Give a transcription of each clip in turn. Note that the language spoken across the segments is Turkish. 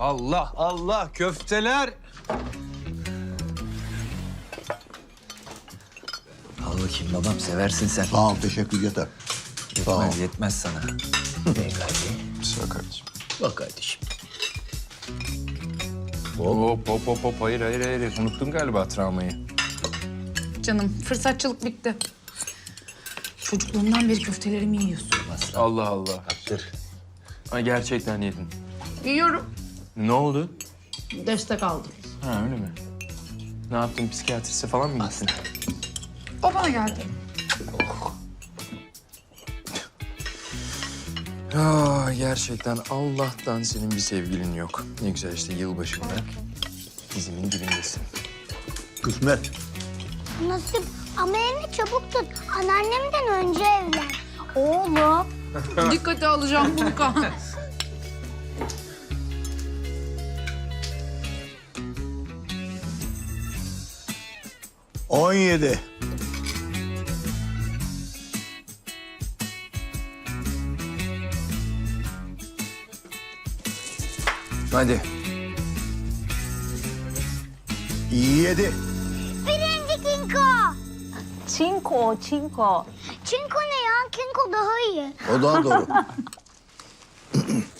Allah Allah köfteler. Al bakayım babam seversin sen. Sağ ol, teşekkür yeter. Sağ ol. Yetmez, yetmez sana. Sıra kardeşim. Bak kardeşim. Hop hop hop hop hayır hayır hayır unuttun galiba travmayı. Canım fırsatçılık bitti. Çocukluğumdan beri köftelerimi yiyorsun. Allah Allah. Ay gerçekten yedin. Yiyorum. Ne oldu? Destek aldım. Ha öyle mi? Ne yaptın? Psikiyatriste falan mı gittin? O bana geldi. Ya gerçekten Allah'tan senin bir sevgilin yok. Ne güzel işte yılbaşında dizimin dibindesin. Kısmet. Nasip ama elini çabuk tut. Anneannemden önce evlen. Oğlum. Dikkate alacağım bunu Kaan. 17. Hadi. Yedi. Birinci kinko. Çinko, çinko. Çinko ne ya? Kinko daha iyi. O daha doğru.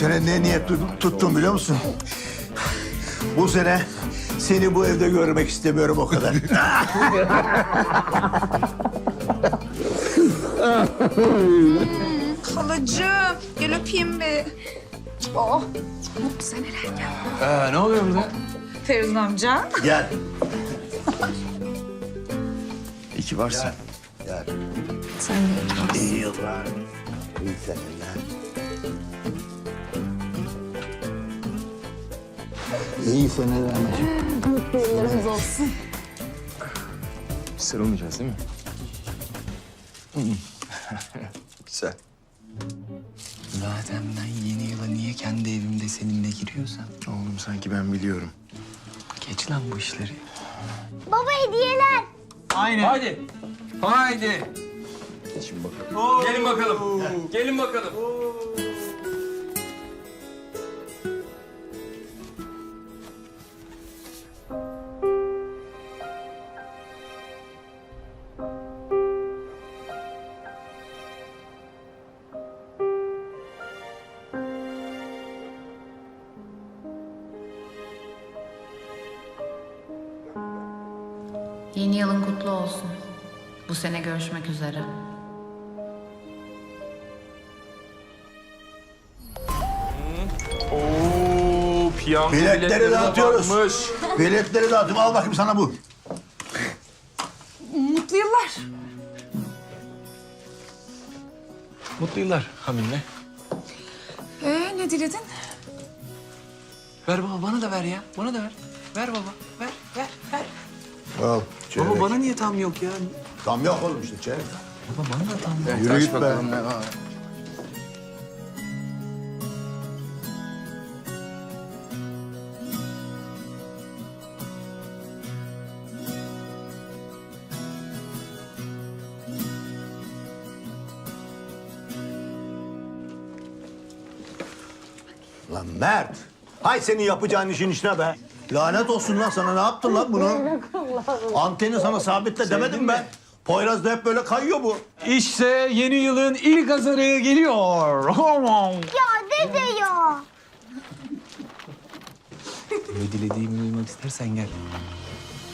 sene ne niyet tut- tuttum biliyor musun? Bu sene seni bu evde görmek istemiyorum o kadar. Halacığım gel öpeyim bir. Oh mutlu seneler gel. Aa, ne oluyor burada? Feridun amca. Gel. İyi ki varsın. Gel. Sen de İyi yıllar. İyi seneler. İyi seneler anneciğim. Sarılmayacağız değil mi? Güzel. Zaten ben yeni yıla niye kendi evimde seninle giriyorsam... Oğlum sanki ben biliyorum. Geç lan bu işleri. Baba hediyeler. Haydi. Haydi. Şimdi bakalım. Gelin bakalım. Gelin bakalım. Yeni yılın kutlu olsun. Bu sene görüşmek üzere. Oo, piyango Biletleri dağıtıyoruz. Biletleri dağıtım. Al bakayım sana bu. Mutlu yıllar. Mutlu yıllar Hamile. Ee ne diledin? Ver baba bana da ver ya. Bana da ver. Ver baba. Ver, ver, Al. Baba bana niye tam yok ya? Tam yok oğlum işte çeyrek. Baba bana da tam yok. Yürü git be. Lan Mert. Hay senin yapacağın işin işine be. Lanet olsun lan sana ne yaptın lan bunu? Anteni sana sabitle demedim ben. Poyraz da hep böyle kayıyor bu. İşte yeni yılın ilk azarı geliyor. Ya dede ya. Ne dilediğimi duymak istersen gel.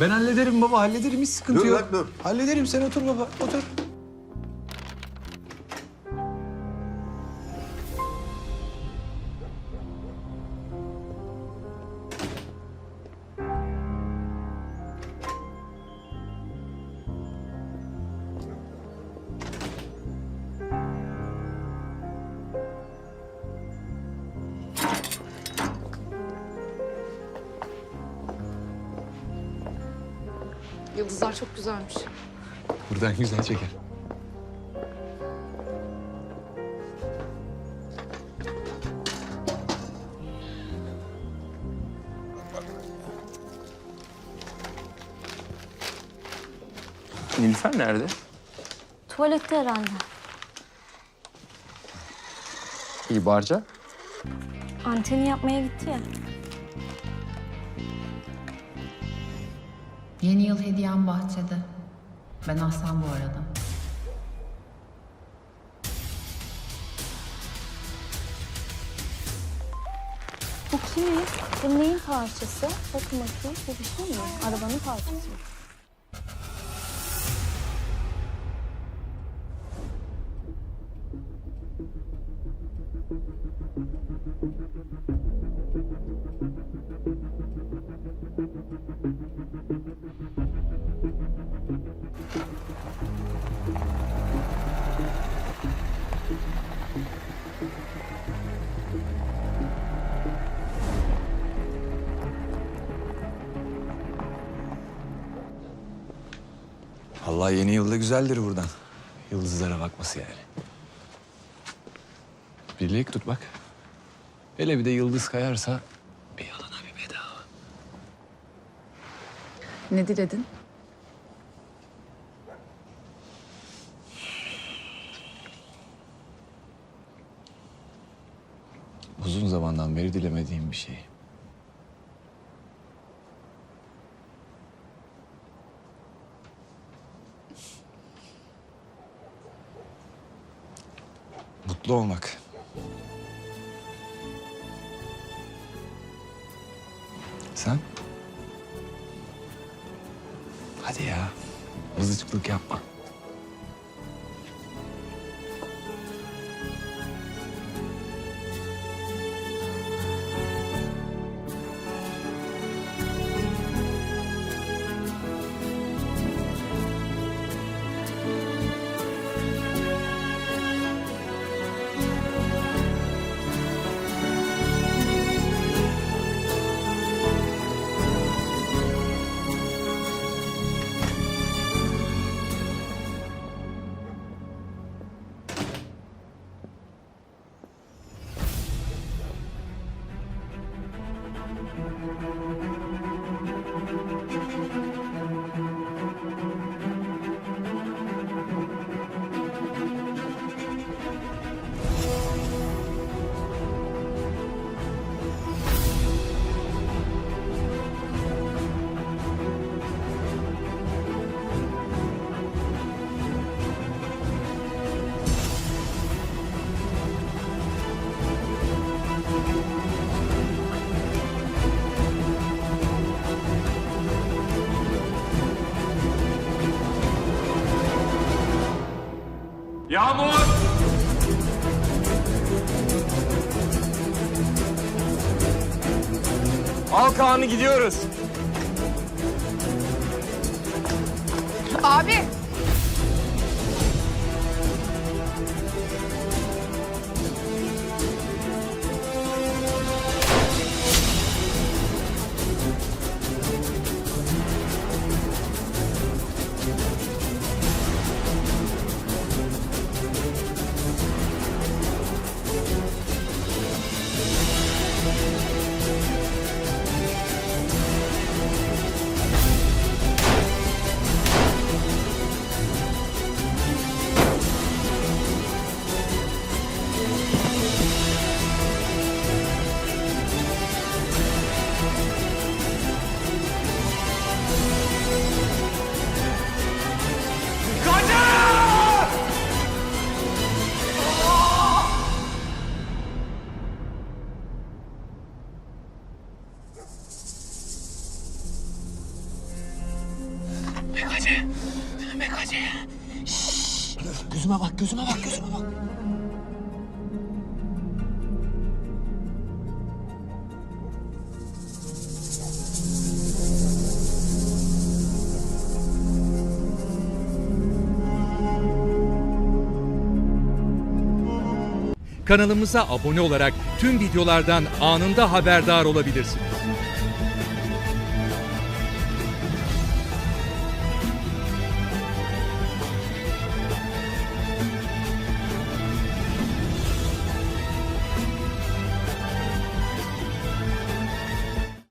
Ben hallederim baba, hallederim. Hiç sıkıntı Dur yok. lan, dur. Hallederim. Sen otur baba, otur. Yıldızlar çok güzelmiş. Buradan güzel çeker. Nilüfer nerede? Tuvalette herhalde. İyi Barca. Anteni yapmaya gitti ya. Yeni yıl hediyem bahçede. Ben Aslan bu arada. Bu kimin? Bu neyin parçası? Bakın bakayım. Bu bir şey mi? Arabanın parçası mı? Allah yeni yılda güzeldir buradan. Yıldızlara bakması yani. Birlik tut bak. Hele bir de yıldız kayarsa bir yalana bir bedava. Ne diledin? Uzun zamandan beri dilemediğim bir şey. Mutlu olmak. Sen? Hadi ya. Mızıkçılık yapma. Yağmur! Al Kaan'ı gidiyoruz. Abi. Hadi. Şşş. Gözüme bak, gözüme bak, gözüme bak. Kanalımıza abone olarak tüm videolardan anında haberdar olabilirsiniz.